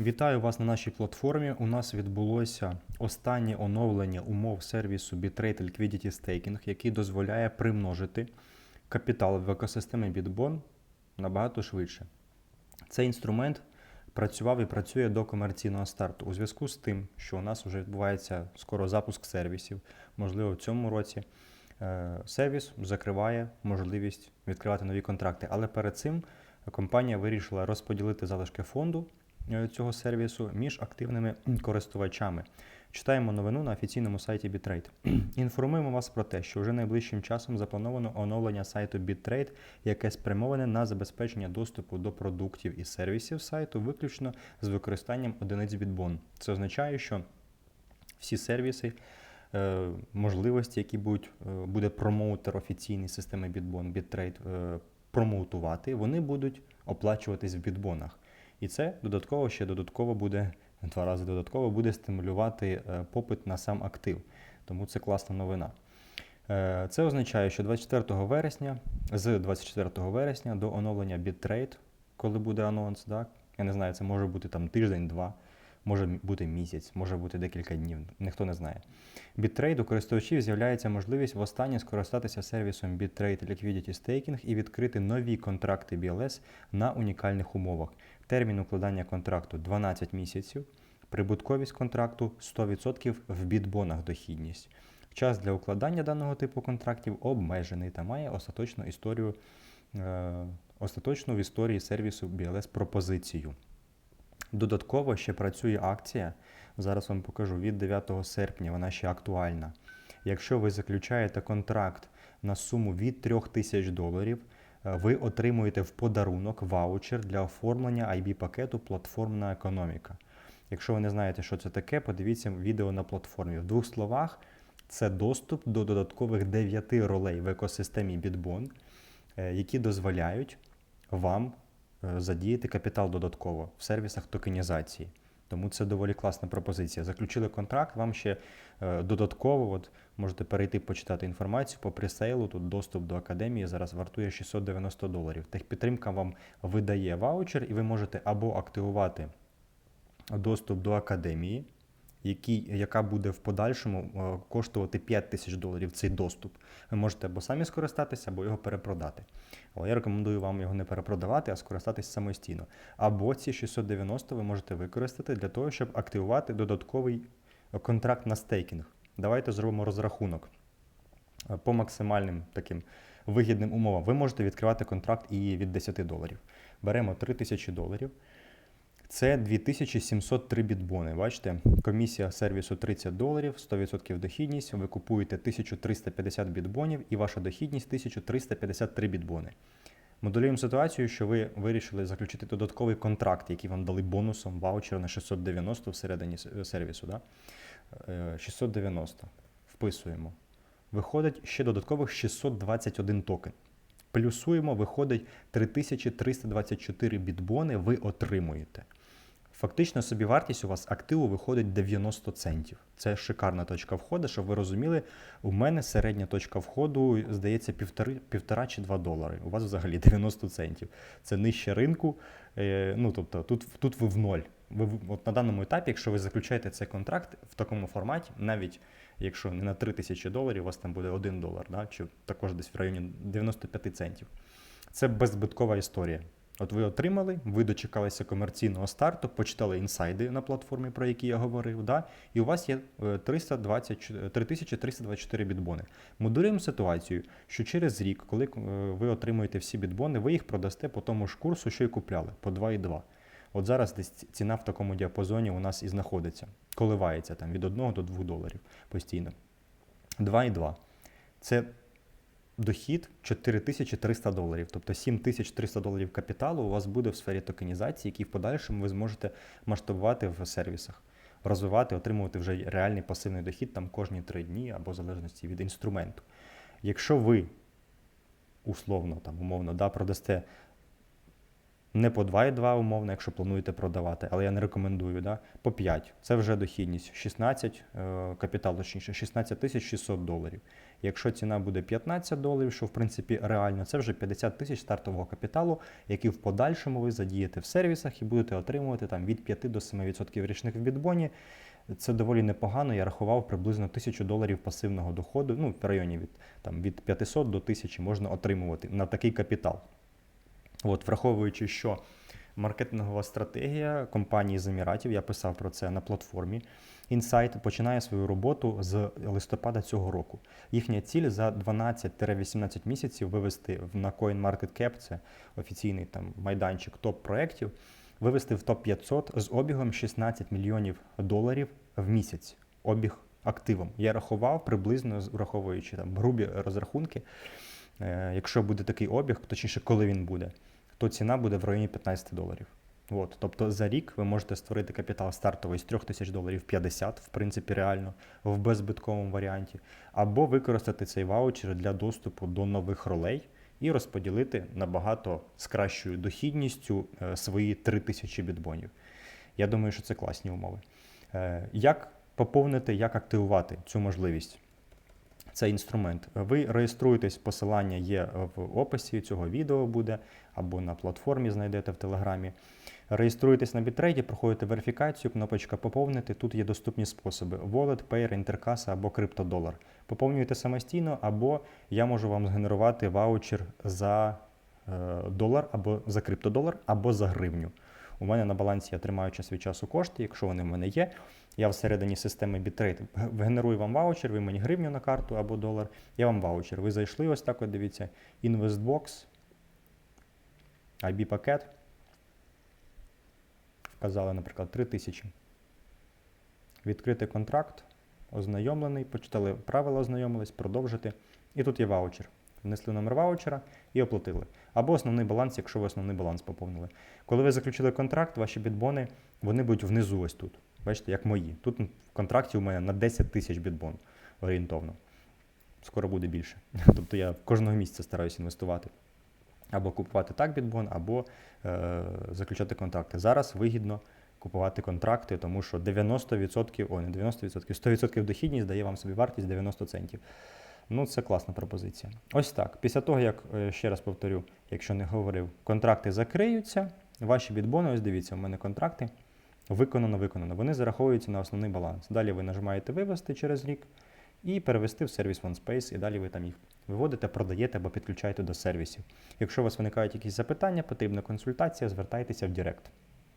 Вітаю вас на нашій платформі. У нас відбулося останнє оновлення умов сервісу Bitrate Liquidity Staking, який дозволяє примножити капітал в екосистемі Bitbon набагато швидше. Цей інструмент працював і працює до комерційного старту. У зв'язку з тим, що у нас вже відбувається скоро запуск сервісів, можливо, в цьому році е, сервіс закриває можливість відкривати нові контракти. Але перед цим компанія вирішила розподілити залишки фонду цього сервісу між активними користувачами. Читаємо новину на офіційному сайті Bitrate. Інформуємо вас про те, що вже найближчим часом заплановано оновлення сайту Bitrate, яке спрямоване на забезпечення доступу до продуктів і сервісів сайту виключно з використанням одиниць Bitbon. Це означає, що всі сервіси, е, можливості, які будуть, е, буде промоутер офіційної системи Bitbon, Bitrate е, промоутувати, вони будуть оплачуватись в бітбонах. І це додатково ще додатково буде два рази додатково буде стимулювати е, попит на сам актив. Тому це класна новина. Е, Це означає, що 24 вересня, з 24 вересня до оновлення Bitrate, коли буде анонс, так? я не знаю, це може бути там тиждень-два, може бути місяць, може бути декілька днів, ніхто не знає. Bitrate у користувачів з'являється можливість востаннє скористатися сервісом Bitrate Liquidity Staking і відкрити нові контракти BLS на унікальних умовах. Термін укладання контракту 12 місяців, прибутковість контракту 100% в бітбонах дохідність. Час для укладання даного типу контрактів обмежений та має остаточну історію, е, остаточну в історії сервісу BLS пропозицію. Додатково ще працює акція. Зараз вам покажу від 9 серпня, вона ще актуальна. Якщо ви заключаєте контракт на суму від 3000 доларів, е, ви отримуєте в подарунок ваучер для оформлення IB-пакету Платформна економіка. Якщо ви не знаєте, що це таке, подивіться відео на платформі. В двох словах, це доступ до додаткових 9 ролей в екосистемі Bitbon, е, які дозволяють вам задіяти капітал додатково в сервісах токенізації. Тому це доволі класна пропозиція. Заключили контракт, вам ще е, додатково от, можете перейти почитати інформацію по пресейлу. Тут доступ до академії зараз вартує 690 доларів. Техпідтримка вам видає ваучер, і ви можете або активувати доступ до академії, який, яка буде в подальшому е, коштувати 5 тисяч доларів цей доступ. Ви можете або самі скористатися, або його перепродати. Але я рекомендую вам його не перепродавати, а скористатися самостійно. Або ці 690 ви можете використати для того, щоб активувати додатковий контракт на стейкінг. Давайте зробимо розрахунок е, по максимальним таким вигідним умовам. Ви можете відкривати контракт і від 10 доларів. Беремо 3000 доларів. Це 2703 бітбони. Бачите, комісія сервісу 30 доларів, 100% дохідність. Ви купуєте 1350 бітбонів і ваша дохідність 1353 бітбони. Моделюємо ситуацію, що ви вирішили заключити додатковий контракт, який вам дали бонусом ваучер на 690 всередині сервісу. Да? Е, 690. Вписуємо. Виходить ще додаткових 621 токен. Плюсуємо, виходить 3324 бітбони ви отримуєте. Фактично собівартість у вас активу виходить 90 центів. Це шикарна точка входу, щоб ви розуміли, у мене середня точка входу, здається, півтори, півтора чи 2 долари. У вас взагалі 90 центів. Це нижче ринку. Е, ну, тобто, тут, тут ви в ноль. Ви от на даному етапі, якщо ви заключаєте цей контракт в такому форматі, навіть якщо не на 3 тисячі доларів, у вас там буде 1 долар, да? чи також десь в районі 95 центів. Це беззбиткова історія. От ви отримали, ви дочекалися комерційного старту, почитали інсайди на платформі, про які я говорив, да? і у вас є е, 320, 3324 бітбони. Моделюємо ситуацію, що через рік, коли е, ви отримуєте всі бітбони, ви їх продасте по тому ж курсу, що й купляли, по 2,2. От зараз десь ціна в такому діапазоні у нас і знаходиться, коливається там від 1 до 2 доларів постійно. 2,2. Це дохід 4300 доларів, тобто 7300 доларів капіталу у вас буде в сфері токенізації, який в подальшому ви зможете масштабувати в сервісах, розвивати, отримувати вже реальний пасивний дохід там кожні 3 дні або в залежності від інструменту. Якщо ви условно, там, умовно, да, продасте Не по 2,2 умовно, якщо плануєте продавати, але я не рекомендую. Да? По 5. Це вже дохідність. 16, е, капітал точніше, 16 тисяч 600 доларів. Якщо ціна буде 15 доларів, що в принципі реально, це вже 50 тисяч стартового капіталу, який в подальшому ви задієте в сервісах і будете отримувати там від 5 до 7% річних в бітбоні. Це доволі непогано. Я рахував приблизно 1000 доларів пасивного доходу. Ну, в районі від, там, від 500 до 1000 можна отримувати на такий капітал. От, враховуючи, що маркетингова стратегія компанії з Еміратів, я писав про це на платформі Insight, починає свою роботу з листопада цього року. Їхня ціль за 12-18 місяців вивести на CoinMarketCap, це офіційний там майданчик топ-проєктів, вивести в топ-500 з обігом 16 мільйонів доларів в місяць. Обіг активом. Я рахував приблизно, враховуючи там грубі розрахунки. Е, Якщо буде такий обіг, точніше, коли він буде, то ціна буде в районі 15 доларів. От, тобто за рік ви можете створити капітал стартовий з 3 тисяч доларів 50, в принципі, реально, в беззбитковому варіанті, або використати цей ваучер для доступу до нових ролей і розподілити набагато з кращою дохідністю е, свої 3 тисячі бітбонів. Я думаю, що це класні умови. Е, Як поповнити, як активувати цю можливість? Цей інструмент. Ви реєструєтесь, посилання є в описі цього відео буде, або на платформі знайдете в Телеграмі. Реєструєтесь на бітрейді, проходите верифікацію, кнопочка поповнити. Тут є доступні способи: Wallet, Payer, інтеркаса або криптодолар. Поповнюєте самостійно, або я можу вам згенерувати ваучер за е, долар або за криптодолар, або за гривню. У мене на балансі я тримаю час від часу кошти, якщо вони в мене є. Я всередині системи Bitrate генерую вам ваучер, ви мені гривню на карту або долар, я вам ваучер. Ви зайшли ось так, от дивіться, InvestBox, IB пакет. Вказали, наприклад, 3000. Відкрити контракт, ознайомлений, почитали правила, ознайомились, продовжити. І тут є ваучер. Внесли номер ваучера і оплатили. Або основний баланс, якщо ви основний баланс поповнили. Коли ви заключили контракт, ваші бітбони вони будуть внизу ось тут. Бачите, як мої. Тут в контракті у мене на 10 тисяч бітбон орієнтовно. Скоро буде більше. Тобто я кожного місяця стараюся інвестувати. Або купувати так бітбон, або е, заключати контракти. Зараз вигідно купувати контракти, тому що 90%, о, не 90%, 100% дохідність дає вам собі вартість 90 центів. Ну, це класна пропозиція. Ось так. Після того, як, е, ще раз повторю, якщо не говорив, контракти закриються, ваші бітбони, ось дивіться, у мене контракти. Виконано, виконано. Вони зараховуються на основний баланс. Далі ви нажимаєте вивести через рік і перевести в сервіс OneSpace, і далі ви там їх виводите, продаєте або підключаєте до сервісів. Якщо у вас виникають якісь запитання, потрібна консультація, звертайтеся в Директ.